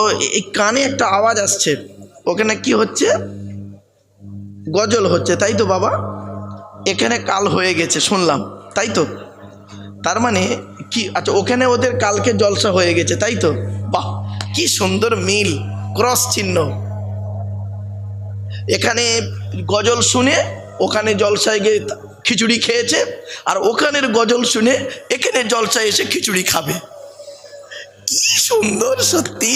ও এই কানে একটা আওয়াজ আসছে। ওখানে কি হচ্ছে? গজল হচ্ছে, তাই তো বাবা? এখানে কাল হয়ে গেছে, শুনলাম। তাই তো? তার মানে কি আচ্ছা ওখানে ওদের কালকে জলসা হয়ে গেছে, তাই তো? বাহ, কি সুন্দর মিল, ক্রস চিহ্ন। এখানে গজল শুনে ওখানে জলসায় গিয়ে খিচুড়ি খেয়েছে, আর ওখানের গজল শুনে এখানে জলসায় এসে খিচুড়ি খাবে। কি সুন্দর, সত্যি?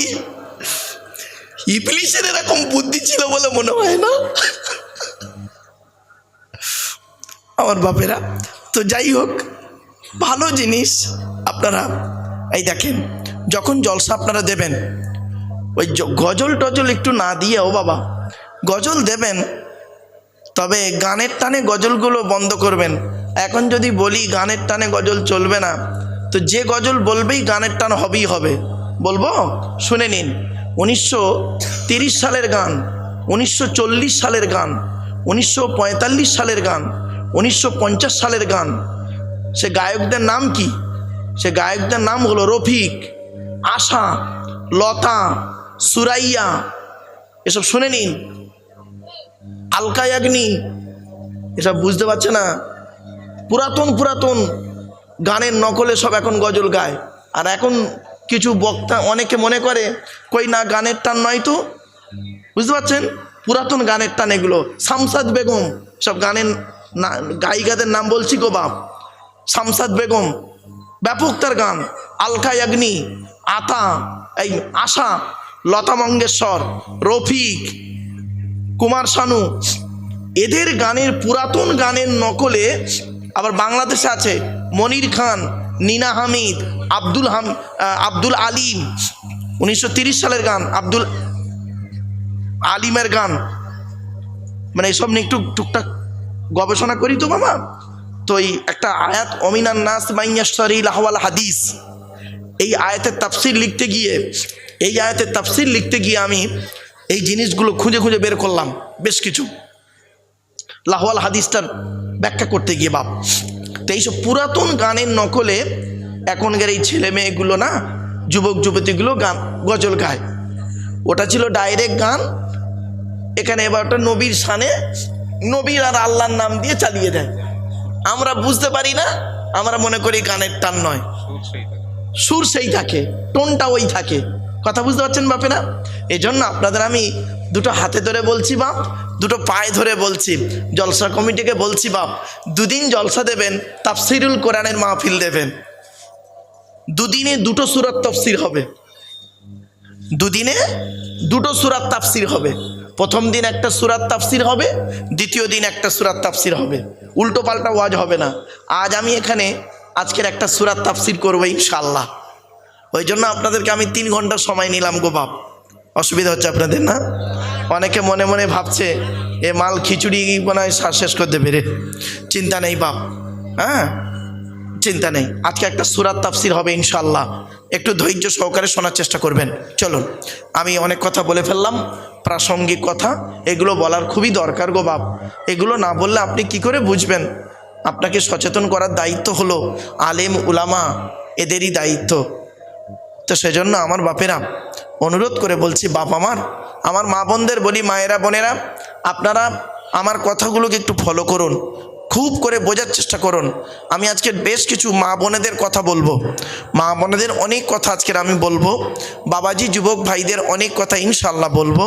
ইবলিশের এরকম বুদ্ধি ছিল বলে মনে হয় না? আমার বাপেরা, তো যাই হোক, ভালো জিনিস আপনারা, এই দেখেন, যখন জলসা আপনারা দেবেন, ওই গজল টজল একটু না দিয়ে, ও বাবা, গজল দেবেন, তবে গানের টানে গজলগুলো বন্ধ করবেন। এখন যদি বলি গানের টানে গজল চলবে না তো যে গজল বলবেই গানের টান হবেই হবে। বলব? শুনে নিন। উনিশশো সালের গান, উনিশশো চল্লিশ সালের গান, উনিশশো পঁয়তাল্লিশ সালের গান, উনিশশো পঞ্চাশ সালের গান। সে গায়কদের নাম কি? সে গায়কদের নাম হলো রফিক, আশা, লতা, সুরাইয়া। এসব শুনে নিন। আলকায়াগ্নি, এসব বুঝতে পারছে না। পুরাতন পুরাতন। গানের নকলে সব এখন গজল গায়। আর এখন কিছু বক্তা অনেকে মনে করে, কই না, গানের টান নয় তো? বুঝতে পারছেন? পুরাতন গানের টান এগুলো। শামসাদ বেগম, সব গানের না, গায়িকাদের নাম বলছি গো বাপ। শামসাদ বেগম, ব্যাপক তার গান। আলকা ইয়াগনি, আতা, এই আশা, লতা মঙ্গেশ্বর রফিক, কুমার শানু। এদের গানের পুরাতন গানের নকলে আবার বাংলাদেশে আছে মনির খান, নিনা হামিদ, আব্দুল হাম আব্দুল আলিম, উনিশশো সালের গান, আব্দুল আলিমের গান। মানে এসব নিয়ে একটু টুকটাক গবেষণা করি তো বাবা। তো এই একটা আয়াত, অমিনান নাস মাইয়াশ্বরী লাহওয়াল হাদিস। এই আয়াতের তাফসির লিখতে গিয়ে, এই আয়াতের তাফসির লিখতে গিয়ে আমি এই জিনিসগুলো খুঁজে খুঁজে বের করলাম, বেশ কিছু। লাহওয়াল হাদিসটার ব্যাখ্যা করতে গিয়ে বাপ। তো এইসব পুরাতন গানের নকলে এখনকার এই ছেলে মেয়েগুলো না, যুবক যুবতীগুলো গান, গজল গায়। ওটা ছিল ডাইরেক্ট গান। এখানে এবার ওটা নবীর সানে, নবীর আর আল্লাহর নাম দিয়ে চালিয়ে দেয়। আমরা বুঝতে পারি না, আমরা মনে করি গানের টান নয়। সুর সেই থাকে টোনটা ওই থাকে। কথা বুঝতে পারছেন বাপেরা? এই জন্য আপনাদের আমি দুটো হাতে ধরে বলছি বাপ, দুটো পায়ে ধরে বলছি। জলসা কমিটিকে বলছি বাপ, দুদিন জলসা দেবেন, তাফসিরুল কোরআনের মাহফিল দেবেন। দুদিনে দুটো সুরাত তফসির হবে। দুদিনে দুটো সুরাত তাফসির হবে। প্রথম দিন একটা সুরাত তাফসির হবে, দ্বিতীয় দিন একটা সুরাত তাফসির হবে। উল্টো পাল্টা ওয়াজ হবে না। আজ আমি এখানে আজকের একটা সুরাত তাফসির করব ইনশাল্লাহ ওই জন্য আপনাদেরকে আমি তিন ঘণ্টা সময় নিলাম গো বাপ। অসুবিধা হচ্ছে আপনাদের না? অনেকে মনে মনে ভাবছে, এ মাল খিচুড়ি শ্বাস শেষ করতে পেরে। চিন্তা নেই বাপ হ্যাঁ? চিন্তা নেই। আজকে একটা সুরাত তাফসির হবে ইনশাল্লাহ একটু ধৈর্য সহকারে শোনার চেষ্টা করবেন। চলুন, আমি অনেক কথা বলে ফেললাম, প্রাসঙ্গিক কথা, এগুলো বলার খুবই দরকার গো বাপ। এগুলো না বললে আপনি কি করে বুঝবেন? আপনাকে সচেতন করার দায়িত্ব হলো আলেম উলামা, এদেরই দায়িত্ব। তো সেজন্য আমার বাপেরা অনুরোধ করে বলছি, বাপ আমার আমার মা বোনদের বলি, মায়েরা বোনেরা, আপনারা আমার কথাগুলোকে একটু ফলো করুন। খুব করে বোঝার চেষ্টা করুন। আমি আজকে বেশ কিছু মা বোনেদের কথা বলব। মা বোনেদের অনেক কথা আজকের আমি বলব। বাবাজি, যুবক ভাইদের অনেক কথা ইনশাল্লাহ বলব।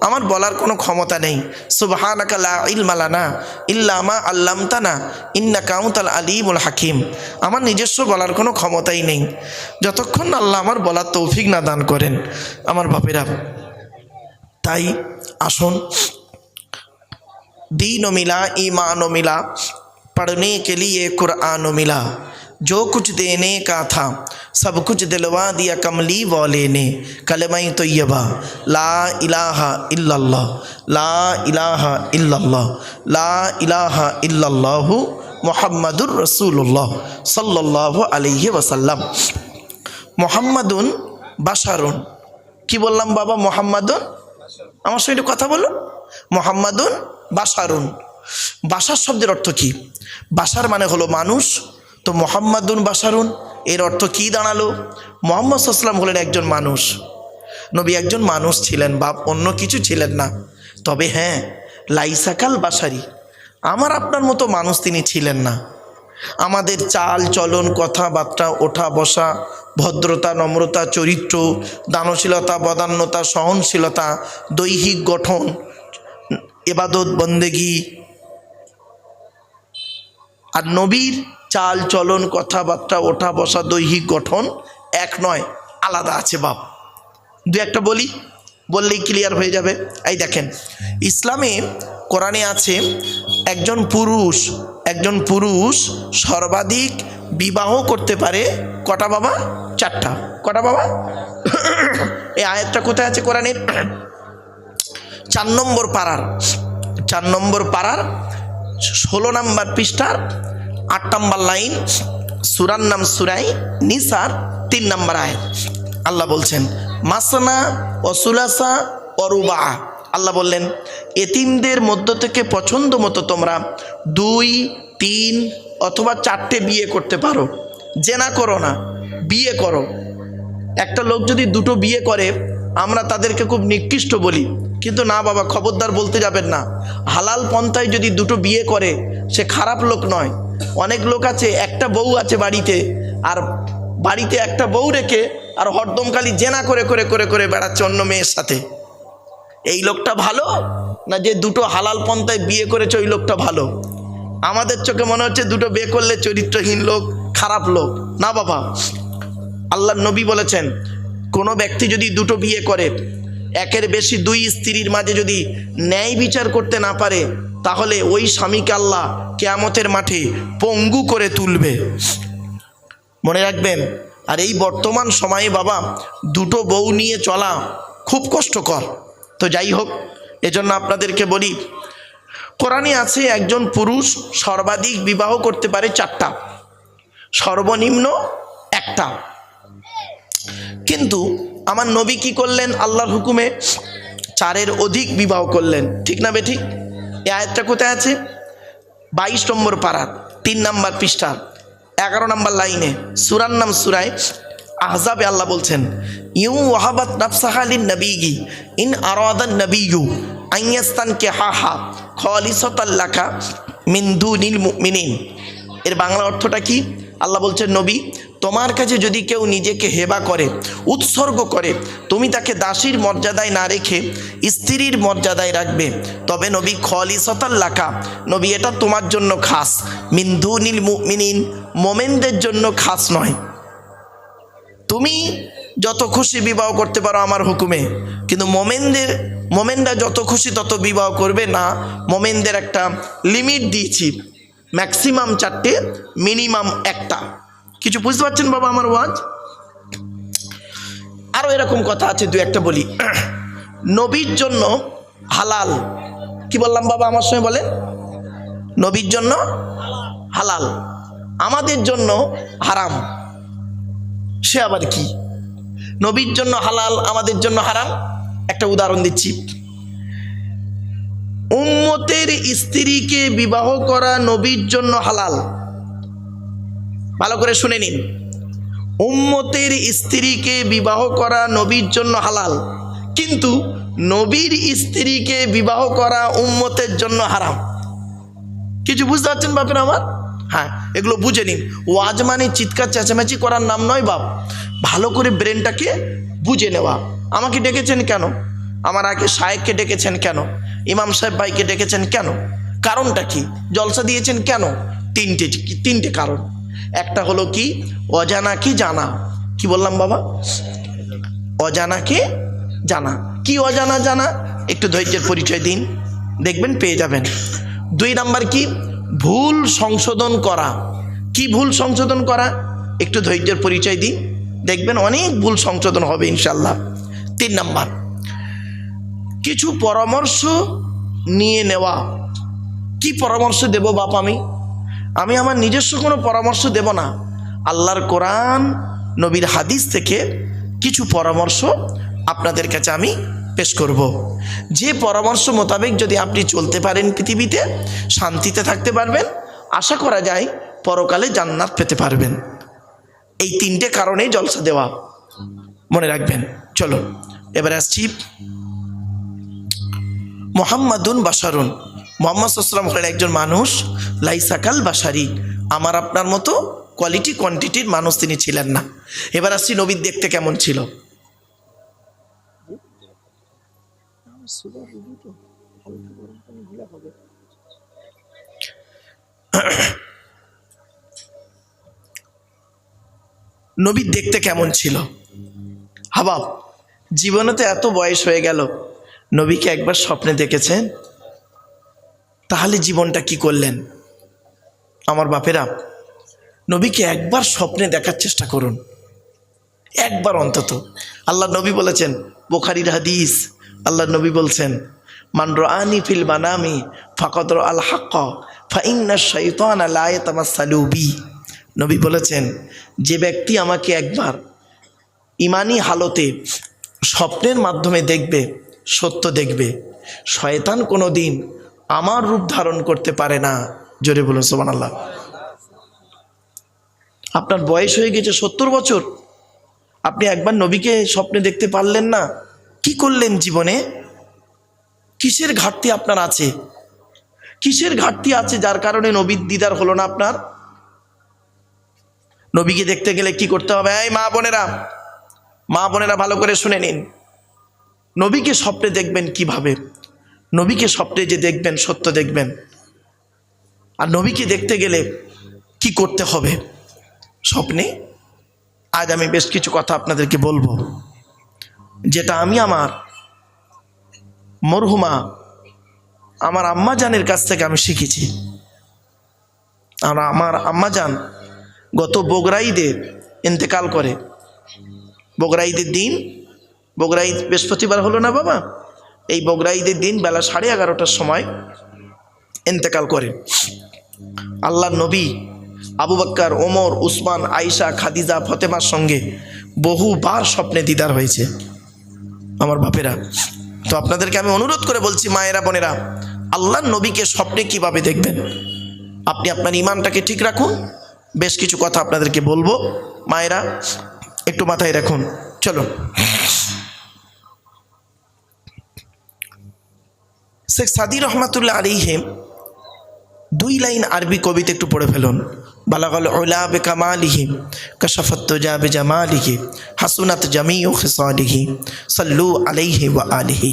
আমার বলার কোনো ক্ষমতা নেই। সুবহানাকা লা ইলমা লানা ইল্লামা আল্লামতানা ইন্না কাউতাল আলিমুল হাকিম। আমার নিজস্ব বলার কোনো ক্ষমতাই নেই। যতক্ষণ আল্লাহ আমার বলার তৌফিক না দান করেন, আমার বাপেরা। তাই আসুন दीन मिला ईमान मिला पढ़ने के लिए कुरान मिला जो कुछ देने का था सब कुछ दिलवा दिया कमली वाले ने कलमई तैयबा ला इलाहा इल्लल्लाह ला इलाहा इल्लल्लाह ला इलाहा इल्लल्लाहु মোহাম্মদুর রসুল্লাহ সাল্লাহ আলহি ওসাল্লাম মোহাম্মদুন বাসারুন কি বললাম বাবা মোহাম্মদুন আমার সঙ্গে একটু কথা বলুন মোহাম্মদুন বাসারুন বাসার শব্দের অর্থ কি? বাসার মানে হলো মানুষ। তো মোহাম্মদুন বাসারুন এর অর্থ কি দাঁড়াল? মোহাম্মদ সাল্লাম হলেন একজন মানুষ। নবী একজন মানুষ ছিলেন বা অন্য কিছু ছিলেন না। তবে হ্যাঁ লাইসাকাল বাসারি আমার আপনার মতো মানুষ তিনি ছিলেন না। আমাদের চাল, চলন, কথাবার্তা, ওঠা, বসা, ভদ্রতা, নম্রতা, চরিত্র, দানশীলতা, বদান্যতা, সহনশীলতা, দৈহিক গঠন এবাদত বন্দেগী। আর নবীর চাল চলন, কথাবার্তা, ওঠা বসা, দৈহিক গঠন এক নয়, আলাদা আছে বাপ। দু একটা বলি, বললেই ক্লিয়ার হয়ে যাবে। এই দেখেন, ইসলামে, কোরআনে আছে, একজন পুরুষ একজন পুরুষ সর্বাধিক বিবাহ করতে পারে কটা বাবা? চারটা। কটা বাবা? এই আয়াতটা কোথায় আছে কোরআনের? চার নম্বর পাড়ার, চার নম্বর পাড়ার ষোলো নম্বর পৃষ্ঠার আট নম্বর লাইন, সুরার নাম সুরাই, নিসার তিন নম্বর আয়াত। আল্লাহ বলছেন, মাসানা অসুলাসা অরুবা আল্লাহ বললেন, এতিমদের মধ্য থেকে পছন্দ মতো তোমরা দুই, তিন অথবা চারটে বিয়ে করতে পারো। জেনা করো না, বিয়ে করো। একটা লোক যদি দুটো বিয়ে করে, আমরা তাদেরকে খুব নিকৃষ্ট বলি। কিন্তু না বাবা, খবরদার বলতে যাবেন না। হালাল পন্থায় যদি দুটো বিয়ে করে, সে খারাপ লোক নয়। অনেক লোক আছে, একটা বউ আছে বাড়িতে, আর বাড়িতে একটা বউ রেখে, আর হরদমকালি জেনা করে করে করে করে বেড়াচ্ছে অন্য মেয়ের সাথে। এই লোকটা ভালো, না যে দুটো হালাল পন্থায় বিয়ে করেছে ওই লোকটা ভালো? আমাদের চোখে মনে হচ্ছে দুটো বিয়ে করলে চরিত্রহীন লোক, খারাপ লোক। না বাবা। আল্লাহ নবী বলেছেন, কোনো ব্যক্তি যদি দুটো বিয়ে করে একের বেশি দুই স্ত্রীর মাঝে যদি ন্যায় বিচার করতে না পারে, তাহলে ওই স্বামীকে আল্লাহ কেয়ামতের মাঠে পঙ্গু করে তুলবে। মনে রাখবেন, আর এই বর্তমান সময়ে বাবা, দুটো বউ নিয়ে চলা খুব কষ্টকর। তো যাই হোক, এজন্য আপনাদেরকে বলি, কোরআনে আছে একজন পুরুষ সর্বাধিক বিবাহ করতে পারে চারটা। সর্বনিম্ন একটা। কিন্তু আমার নবী কি করলেন? আল্লাহর হুকুমে চারের অধিক বিবাহ করলেন। ঠিক না বেঠিক এ আয়াতটা কোথায় আছে? বাইশ নম্বর পাড়ার, তিন নম্বর পৃষ্ঠা এগারো নম্বর লাইনে, সুরার নাম সুরায় আহজাবে আল্লাহ বলছেন, ইউ ওয়াহাবাত নাফসাহালিন নবীগি ইন আরাদান নবীগু আইয়াস্তান কে হা হা খলিসতাল্লাকা মিন্দু নীল মিনিন এর বাংলা অর্থটা কি? আল্লাহ বলছেন, নবী তোমার কাছে যদি কেউ নিজেকে হেবা করে, উৎসর্গ করে, তুমি তাকে দাসীর মর্যাদায় না রেখে স্ত্রীর মর্যাদায় রাখবে, তবে নবী খলিসতাল্লাকা নবী এটা তোমার জন্য খাস। মিন্দু নীল মিনিন মোমেনদের জন্য খাস নয়। তুমি যত খুশি বিবাহ করতে পারো আমার হুকুমে, কিন্তু মোমেনদের, মোমেনরা যত খুশি তত বিবাহ করবে না। মোমেনদের একটা লিমিট দিয়েছি, ম্যাক্সিমাম চারটে, মিনিমাম একটা। কিছু বুঝতে পারছেন বাবা আমার ওয়াজ? আরও এরকম কথা আছে, দু একটা বলি। নবীর জন্য হালাল। কি বললাম বাবা আমার সঙ্গে বলেন? নবীর জন্য হালাল। আমাদের জন্য হারাম। সে আবার কি? নবীর জন্য হালাল, আমাদের জন্য হারাম? একটা উদাহরণ দিচ্ছি। উম্মতের স্ত্রীকে বিবাহ করা নবীর জন্য হালাল। ভালো করে শুনে নিন। উম্মতের স্ত্রীকে বিবাহ করা নবীর জন্য হালাল, কিন্তু নবীর স্ত্রীকে বিবাহ করা উম্মতের জন্য হারাম। কিছু বুঝতে পারছেন বাপের আমার? হ্যাঁ এগুলো বুঝে নিন। ওয়াজ মানে চিৎকার, চেঁচামেচি করার নাম নয় বাপ। ভালো করে ব্রেনটাকে বুঝে নেওয়া। আমাকে ডেকেছেন কেন? আমার আগে সাহেবকে ডেকেছেন কেন? ইমাম সাহেব ভাইকে ডেকেছেন কেন? কারণটা কি? জলসা দিয়েছেন কেন? তিনটে তিনটে কারণ। একটা হলো কি? অজানা কি জানা? কি বললাম বাবা? অজানাকে জানা? কি অজানা জানা? একটু ধৈর্যের পরিচয় দিন। দেখবেন, পেয়ে যাবেন। দুই নাম্বার কি? ভুল সংশোধন করা। কি ভুল সংশোধন করা? একটু ধৈর্যের পরিচয় দিন। দেখবেন, অনেক ভুল সংশোধন হবে ইনশাল্লাহ তিন নাম্বার। কিছু পরামর্শ নিয়ে নেওয়া। কি পরামর্শ দেব বাপ আমি? আমি আমার নিজস্ব কোনো পরামর্শ দেব না। আল্লাহর কোরআন, নবীর হাদিস থেকে কিছু পরামর্শ আপনাদের কাছে আমি পেশ করব। যে পরামর্শ মোতাবেক যদি আপনি চলতে পারেন পৃথিবীতে, শান্তিতে থাকতে পারবেন, আশা করা যায় পরকালে জান্নাত পেতে পারবেন। এই তিনটে কারণেই জলসা দেওয়া। মনে রাখবেন চলো এবার আসছি। মোহাম্মদুন বাসারুন মোহাম্মদ সাল্লাম হলেন একজন মানুষ লাইসাকাল বাসারি আমার আপনার মতো কোয়ালিটি কোয়ান্টিটির মানুষ তিনি ছিলেন না। এবার আসছি নবীর দেখতে কেমন ছিল? নবীর দেখতে কেমন ছিল? হাবাব, জীবনে তো এত বয়স হয়ে গেল। নবীকে একবার স্বপ্নে দেখেছেন? তাহলে জীবনটা কি করলেন? আমার বাপেরা, নবীকে একবার স্বপ্নে দেখার চেষ্টা করুন। একবার অন্তত। আল্লাহ নবী বলেছেন, বোখারির হাদিস আল্লাহ নবী বলছেন মানর আনি ফিল বানামি ফাকদর আল হাক্ক ফাইন্না শৈতান সালুবি নবী বলেছেন, যে ব্যক্তি আমাকে একবার ইমানি হালতে স্বপ্নের মাধ্যমে দেখবে, সত্য দেখবে, শয়তান কোনো দিন আমার রূপ ধারণ করতে পারে না। জোরে বলুন সোমান আল্লাহ আপনার বয়স হয়ে গেছে সত্তর বছর। আপনি একবার নবীকে স্বপ্নে দেখতে পারলেন না। কি করলেন জীবনে? কিসের ঘাটতি আপনার আছে? কিসের ঘাটতি আছে যার কারণে নবীর দিদার হলো না আপনার? নবীকে দেখতে গেলে কি করতে হবে? এই মা বোনেরা মা বোনেরা ভালো করে শুনে নিন। নবীকে স্বপ্নে দেখবেন কীভাবে? নবীকে স্বপ্নে যে দেখবেন, সত্য দেখবেন। আর নবীকে দেখতে গেলে কি করতে হবে? স্বপ্নে? আজ আমি বেশ কিছু কথা আপনাদেরকে বলব। যেটা আমি আমার মরহুমা, আমার আম্মা জানের কাছ থেকে আমি শিখেছি। আর আমার আম্মা জান গত বগরাইদে ইন্তেকাল করে। বগরাইদের দিন? বগরাইদ বৃহস্পতিবার হলো না বাবা? এই বগরাইদের দিন বেলা সাড়ে এগারোটার সময় ইন্তেকাল করে। আল্লাহ নবী আবু বাক্কার, ওমর, উসমান আইসা খাদিজা, ফতেমার সঙ্গে বহুবার স্বপ্নে দিদার হয়েছে। আমার বাপেরা, তো আপনাদেরকে আমি অনুরোধ করে বলছি, মায়েরা, বোনেরা আল্লাহ নবীকে স্বপ্নে কীভাবে দেখবেন? আপনি আপনার ইমানটাকে ঠিক রাখুন। বেশ কিছু কথা আপনাদেরকে বলব। মায়েরা, একটু মাথায় রাখুন। চলো শেখ সাদি রহমাতুল্লাহ আলিহে দুই লাইন আরবি কবিতা একটু পড়ে ফেলুন। বালাগল ওলা বে কামালিহি কশফত জা বে জামালিহি হাসুনাত জামি ও খিসালিহি, সল্লু আলাইহি ওয়া আলিহি।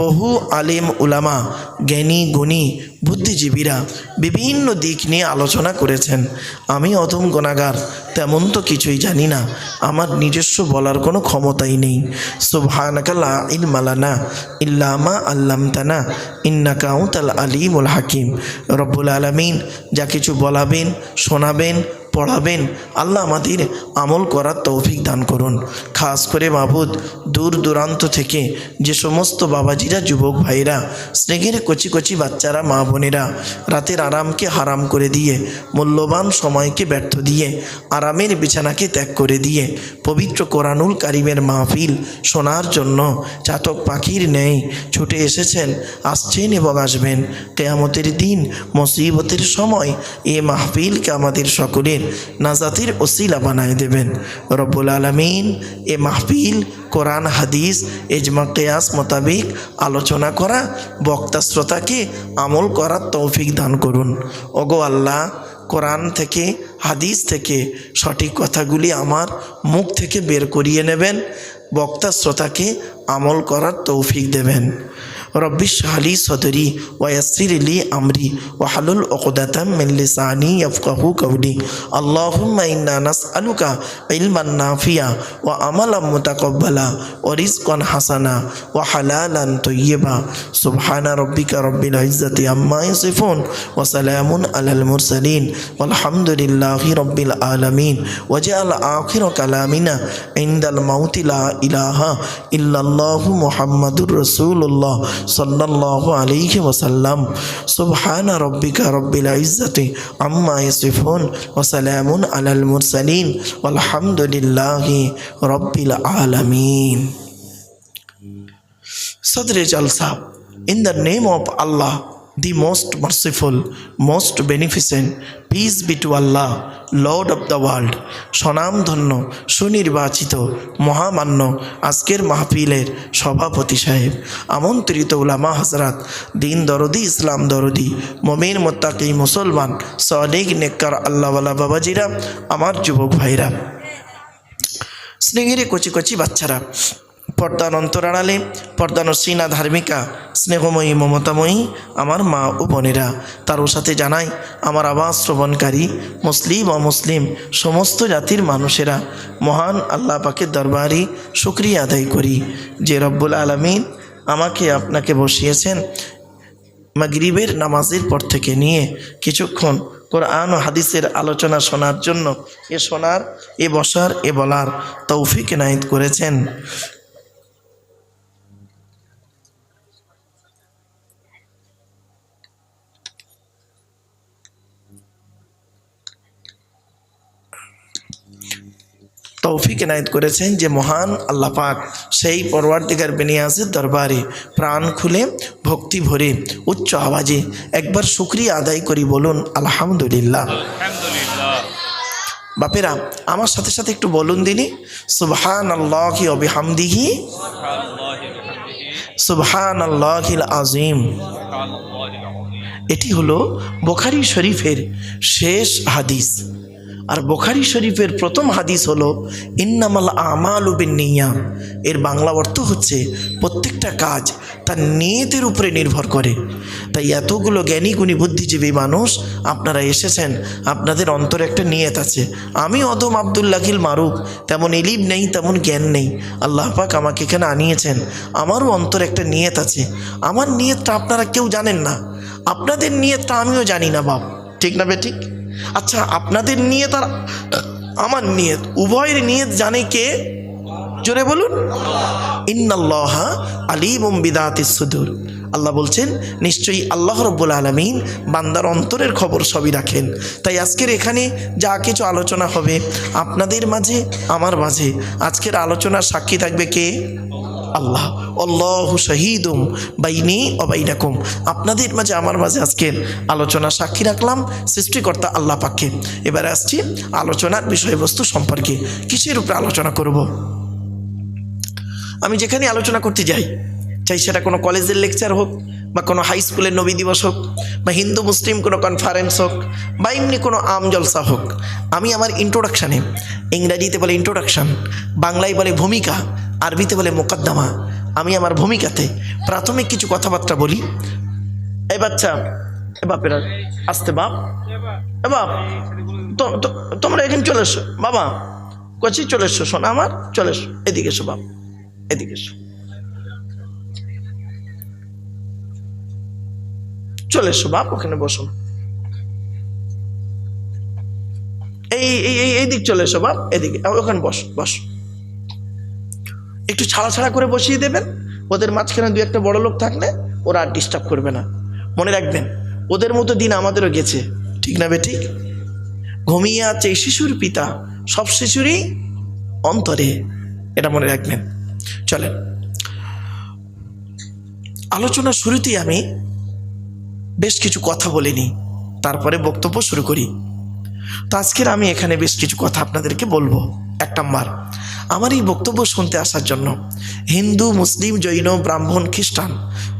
বহু আলেম উলামা জ্ঞানী গুণী বুদ্ধিজীবীরা বিভিন্ন দিক নিয়ে আলোচনা করেছেন। আমি অধম গোনাগার তেমন তো কিছুই জানি না। আমার নিজস্ব বলার কোনো ক্ষমতাই নেই। সুবহানাকাল্লা ইলমালানা ইল্লামা আল্লামতানা ইন্নাকাউতাল আলিমুল হাকিম। রব্বুল আলমিন যা কিছু বলাবেন, শোনাবেন, পড়াবেন, আল্লাহ আমাদের আমল করার তৌফিক দান করুন। খাস করে মাবুদ, দূর দূরান্ত থেকে যে সমস্ত বাবাজিরা, যুবক ভাইরা, স্নেহের কচি কচি বাচ্চারা মা বোনেরা রাতের আরামকে হারাম করে দিয়ে, মূল্যবান সময়কে ব্যর্থ দিয়ে, আরামের বিছানাকে ত্যাগ করে দিয়ে, পবিত্র কোরআনুল কারিমের মাহফিল শোনার জন্য চাতক পাখির নেই, ছুটে এসেছেন, আসছেন এবং আসবেন। কেয়ামতের দিন মুসিবতের সময় এ মাহফিলকে আমাদের সকলের নাজাতির ওসিলা বানায় দেবেন। রব্বুল আলমিন এ মাহফিল, কোরআন, হাদিস এজমা কেয়াস মোতাবিক আলোচনা করা বক্তা শ্রোতাকে আমল করার তৌফিক দান করুন। ওগো আল্লাহ, কোরআন থেকে, হাদিস থেকে সঠিক কথাগুলি আমার মুখ থেকে বের করিয়ে নেবেন, বক্তা শ্রোতাকে আমল করার তৌফিক দেবেন। রব্বি শাহলি সদরি ওয়াসির লি আমরি ওয়াহালুল ওকদাতাম মিন লিসানি ইয়াফকাহু কওলি। আল্লাহুম্মা ইন্না নাসআলুকা ইলমান নাফিয়া ওয়া আমালাম মুতাকাব্বালা ওয়া রিজকান হাসানা ওয়া হালালান তাইয়্যিবা। সুবহানা রাব্বিকা রাব্বিল ইজ্জাতি আম্মা ইয়াসিফুন ওয়া সালামুন আলাল মুরসালিন। walhamdulillahi rabbil alamin ওয়াজআল আখির কালামিনা ইনদাল মাউতি লা ইলাহা ইল্লাল্লাহু মুহাম্মাদুর রাসূলুল্লাহ। সাল্লাল্লাহু আলিহি ওসাল্লাম সুবহানা রব্বিকা রব্বিল ইজ্জাতি আম্মা ইয়াসিফুন ওয়া সালামুন আলাল মুরসালিন। walhamdulillahi রব্বিল alamin সদরে জলসা in the name of Allah, the most merciful, most beneficent, peace be to Allah, Lord of the world, সনাম ধন্য সুনির্বাচিত মহামান্য আজকের মাহফিলের সভাপতি সাহেব আমন্ত্রিত উলামা হজরত দিন দরদি ইসলাম দরদি মমিন মোত্তাকি মুসলমান সলিক নেককার আল্লাহওয়ালা বাবাজিরা আমার যুবক ভাইরা। স্নেহের কচি কচি বাচ্চারা পর্দার অন্তরাড়ালে পর্দার সিনা ধার্মিকা, স্নেহময়ী মমতাময়ী, আমার মা ও বোনেরা। তারও সাথে জানাই, আমার আবাস শ্রবণকারী, মুসলিম, অমুসলিম, সমস্ত জাতির মানুষেরা, মহান আল্লাহ পাকের দরবারই শুক্রিয়া আদায় করি। যে রব্বুল আলমিন আমাকে আপনাকে বসিয়েছেন মাগরিবের নামাজের পর থেকে নিয়ে, কিছুক্ষণ কোরআন ও হাদিসের আলোচনা শোনার জন্য এ শোনার এ বসার, এ বলার তৌফিক নায়ত করেছেন। তৌফিক এনায়ত করেছেন যে মহান আল্লাহ পাক সেই পরওয়ার্দিগার বেনিয়াজের দরবারে প্রাণ খুলে ভক্তি ভরে উচ্চ আওয়াজে একবার শুক্রিয়া আদায় করি বলুন আলহামদুলিল্লাহ। বাপেরা আমার সাথে সাথে একটু বলুন দিনি সুবহান আল্লাহি অবিহামদিহি সুবহান আল্লাহিল আজিম এটি হলো বোখারি শরীফের শেষ হাদিস। আর বোখারি শরীফের প্রথম হাদিস হলো, ইন্নামাল আমাল উবিন নিয়া এর বাংলা অর্থ হচ্ছে, প্রত্যেকটা কাজ তার নিয়তের উপরে নির্ভর করে। তাই এতগুলো জ্ঞানী গুণী বুদ্ধিজীবী মানুষ, আপনারা এসেছেন, আপনাদের অন্তরে একটা নিয়ত আছে। আমি অদম আবদুল্লাহিল মারুফ, তেমন ইলিম নেই, তেমন জ্ঞান নেই। আল্লাহ পাক আমাকে এখানে আনিয়েছেন। আমারও অন্তরে একটা নিয়ত আছে। আমার নিয়তটা আপনারা কেউ জানেন না। আপনাদের নিয়তটা আমিও জানি না, বাপ। ঠিক না বে ঠিক আচ্ছা আপনাদের নিয়ত আর আমার নিয়ত, উভয়ের নিয়ত জানে কে? জোরে বলুন। ইন্নাল্লাহা আলিমুম বিদাতিস সুদূর। আল্লাহ বলছেন, নিশ্চয়ই আল্লাহ রব্বুল আলমিন বান্দার অন্তরের খবর সবই রাখেন। তাই আজকের এখানে যা কিছু আলোচনা হবে, আপনাদের মাঝে, আমার মাঝে, আজকের আলোচনার সাক্ষী থাকবে কে? আল্লাহ, অল্লাহ শহীদুম বাইনি অবাইনাকুম আপনাদের মাঝে, আমার মাঝে আজকের আলোচনা সাক্ষী রাখলাম, সৃষ্টিকর্তা আল্লাহ পাককে। এবারে আসছি আলোচনার বিষয়বস্তু সম্পর্কে। কিসের উপরে আলোচনা করব? আমি যেখানে আলোচনা করতে যাই, চাই সেটা কোনো কলেজের লেকচার হোক, বা কোনো হাই স্কুলের নবী দিবস হোক, বা হিন্দু, মুসলিম কোনো কনফারেন্স হোক, বা এমনি কোনো আম জলসা হোক। আমি আমার ইন্ট্রোডাকশানে ইংরাজিতে বলে ইন্ট্রোডাকশান বাংলায় বলে ভূমিকা আরবিতে বলে মোকদ্দমা। আমি আমার ভূমিকাতে প্রাথমিক কিছু কথাবার্তা বলি। এই বাচ্চা, এ বাপেরা আসতে বাপ। এ বাপ তোমরা এখানে চলে এসো। বাবা, কচি, চলে এসো। শোনা আমার, চলে এসো। এদিকে এসো বাপ, এদিকে এসো। চলে এসো বাপ, ওখানে বসো। এই এই এই এই দিক চলে এসো বাপ, এদিকে, ওখানে বস বস। একটু ছাড়া ছাড়া করে বসিয়ে দেবেন। ওদের মাঝখানে দু একটা বড় লোক থাকলে ওরা আর ডিস্টার্ব করবে না। মনে রাখবেন, ওদের মতো দিন আমাদেরও গেছে। ঠিক না বে ঠিক ঘুমিয়ে আছে শিশুর পিতা, সব শিশুরই অন্তরে, এটা মনে রাখবেন। চলেন। আলোচনার শুরুতেই আমি বেশ কিছু কথা বলিনি তারপরে বক্তব্য শুরু করি। তো আজকের আমি এখানে বেশ কিছু কথা আপনাদেরকে বলব। এক নম্বর আমার এই বক্তব্য শুনতে আসার জন্য। হিন্দু, মুসলিম, জৈন, ব্রাহ্মণ, খ্রিস্টান,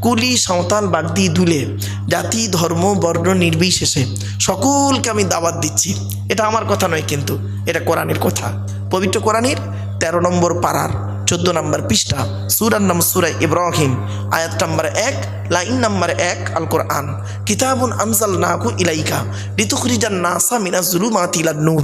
কুলি, সাঁওতাল, বাগদি দুলে জাতি, ধর্ম, বর্ণ, নির্বিশেষে সকলকে আমি দাওয়াত দিচ্ছি। এটা আমার কথা নয় কিন্তু, এটা কোরআনের কথা। পবিত্র কোরআনের তেরো নম্বর পাড়ার চোদ্দ নম্বর পৃষ্ঠা, সুরার নাম সুরা ইব্রাহিম, আয়াত নম্বর এক, লাইন নম্বর এক আল কোরআন কিতাবুন আনজাল নাহু ইলাইকা ঋতুখরিজান নাসা মিনা জুলুমাত ইলা নূর।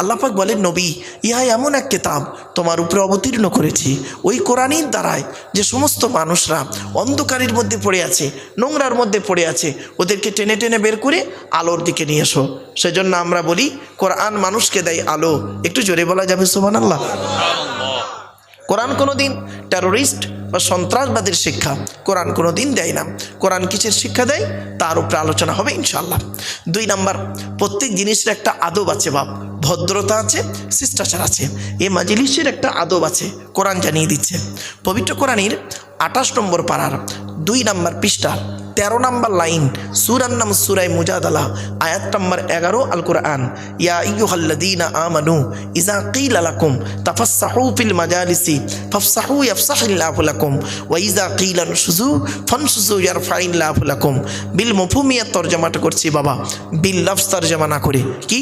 আল্লাপাক বলেন, নবী, ইহা এমন এক কিতাব তোমার উপরে অবতীর্ণ করেছি। ওই কোরআনের দ্বারায় যে সমস্ত মানুষরা অন্ধকারের মধ্যে পড়ে আছে, নোংরার মধ্যে পড়ে আছে, ওদেরকে টেনে টেনে বের করে আলোর দিকে নিয়ে এসো। সেজন্য আমরা বলি, কোরআন মানুষকে দেয় আলো। একটু জোরে বলা যাবে সোমান আল্লাহ কোরআন কোনো দিন টেরোরিস্ট বা সন্ত্রাসবাদের শিক্ষা কোরআন কোনো দিন দেয় না। কোরআন কিসের শিক্ষা দেয়? তার উপরে আলোচনা হবে ইনশাল্লাহ দুই নাম্বার, প্রত্যেক জিনিসের একটা আদব আছে বাপ। ভদ্রতা আছে, শিষ্টাচার আছে। এ মাজিলিসের একটা আদব আছে, কোরআন জানিয়ে দিচ্ছে। পবিত্র কোরআনের আঠাশ নম্বর পাড়ার দুই নাম্বার পৃষ্ঠা তেরো নাম্বার লাইন, সুরার নাম সুরাই মুজাদালা, আয়াত নম্বর এগারো আল কোরআন ইয়া ইয়ুহাল্লাদিনা আমানু ইজা কিল আলাকুম তাফাসসাহু ফিল মাজালিসি, ফাফসাহু ইয়াফসাহিল্লাহু লাকুম, ওয়া ইজা কিল আনশুজু ফানশুজু ইয়ারফাইল্লাহু লাকুম। বিল মফহুমিয়া তরজমাটা করছি বাবা, বিল লফজ তরজমা না করে। কি?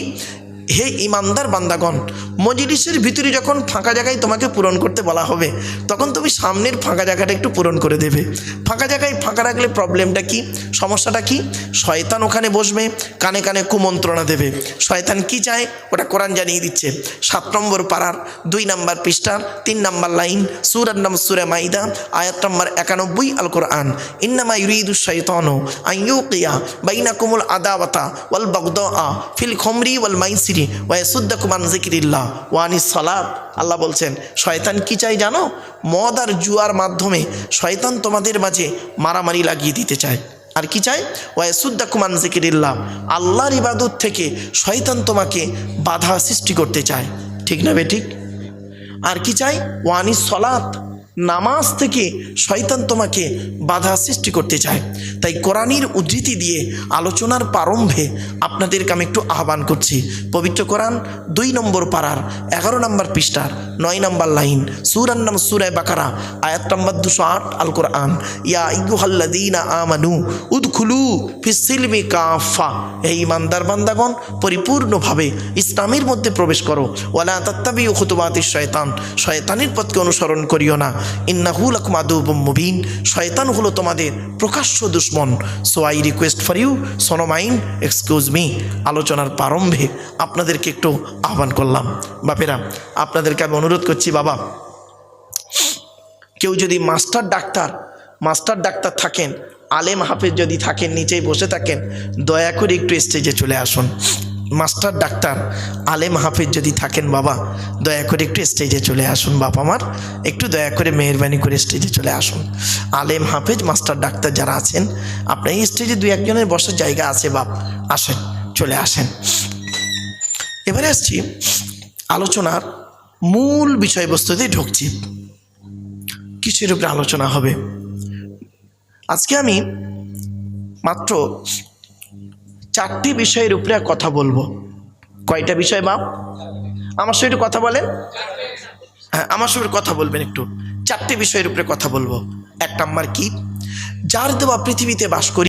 হে ইমানদার বান্দাগণ, মজলিসের ভিতরে যখন ফাঁকা জায়গায় তোমাকে পূরণ করতে বলা হবে, তখন তুমি সামনের ফাঁকা জায়গাটা একটু পূরণ করে দেবে। ফাঁকা জায়গায় ফাঁকা রাখলে প্রবলেমটা কি? সমস্যাটা কি? শয়তান ওখানে বসবে, কানে কানে কুমন্ত্রণা দেবে। শয়তান কি চায়? ওটা কোরআন জানিয়ে দিচ্ছে। সাত নম্বর পাড়ার, দুই নম্বর পৃষ্ঠার তিন নম্বর লাইন, সুরার নাম সুরে মাইদা, আয়াত নম্বর একানব্বই আল কোরআন। ইন্নামা ইউরিদু শৈতানো আইয়ুকিয়া বাইনা কুমুল আদাওয়াতা ওয়াল বাগদা ফিল খমরি ওয়াল মাইসিরি। ওয়াসুদ্দাকুম আন জিকিরিল্লাহ ওয়ানি সালাত। আল্লাহ বলছেন, শয়তান কি চাই জানো? মদ আর জুয়ার মাধ্যমে শয়তান তোমাদের মাঝে মারামারি লাগিয়ে দিতে চায়। আর কি চাই চায় ওয়াসুদ্দাকুমান জিকিরিল্লাহ, আল্লাহর ইবাদত থেকে শয়তান তোমাকে বাধা সৃষ্টি করতে চায়। ঠিক না বে ঠিক? আর কি চাই ওয়ানি সলাত, নামাজ থেকে শয়তান তোমাকে বাধা সৃষ্টি করতে চায়। তাই কোরআনের উদ্ধৃতি দিয়ে আলোচনার প্রারম্ভে আপনাদেরকে আমি একটু আহ্বান করছি। পবিত্র কোরআন দুই নম্বর পাড়ার এগারো নম্বর পৃষ্ঠার নয় নম্বর লাইন, সুরান নাম সুরায় বাকারা, আয়াত নম্বর দুশো আট, আল কোরআন, ইয়া ইগুহাল্লাদিনা আমানু উদখুলু ফিসিলমি কাফা এই ইমানদার বান্দাগণ, পরিপূর্ণভাবে ইসলামের মধ্যে প্রবেশ করো। ওয়ালা তাত্তাবি খুতুবাতি শয়তান, শয়তানের পথকে অনুসরণ করিও না। ইন্নাহুল আকমাদুব মুবিন, শয়তান হলো তোমাদের প্রকাশ্য দুশ্মন so I request for you সোনো mind excuse me আলোচনার প্রারম্ভে আপনাদেরকে একটু আহ্বান করলাম। বাপেরা, আপনাদেরকে আমি অনুরোধ করছি, বাবা, কেউ যদি মাস্টার ডাক্তার মাস্টার ডাক্তার থাকেন, আলেম হাফেজ যদি থাকেন, নিচেই বসে থাকেন, দয়া করে একটু স্টেজে চলে আসুন। মাস্টার, ডাক্তার, আলেম, হাফিজ যদি থাকেন বাবা, দয়া করে একটু স্টেজে চলে আসুন বাবা আমার। একটু দয়া করে মেহরবানি করে স্টেজে চলে আসুন। আলেম, হাফিজ, মাস্টার, ডাক্তার যারা আছেন আপনার এই স্টেজে দু একজনের বসার জায়গা আছে বাপ। আসেন, চলে আসেন। এবারে আসছি আলোচনার মূল বিষয়বস্তুতে ঢুকছি। কিসের উপরে আলোচনা হবে? আজকে আমি মাত্র চারটি বিষয়ের উপরে কথা বলব। কয়টা বিষয় বাপ আমার সঙ্গে একটু কথা বলেন। হ্যাঁ আমার সঙ্গে কথা বলবেন একটু। চারটি বিষয়ের উপরে কথা বলব। এক নাম্বার কি? যার দেওয়া পৃথিবীতে বাস করি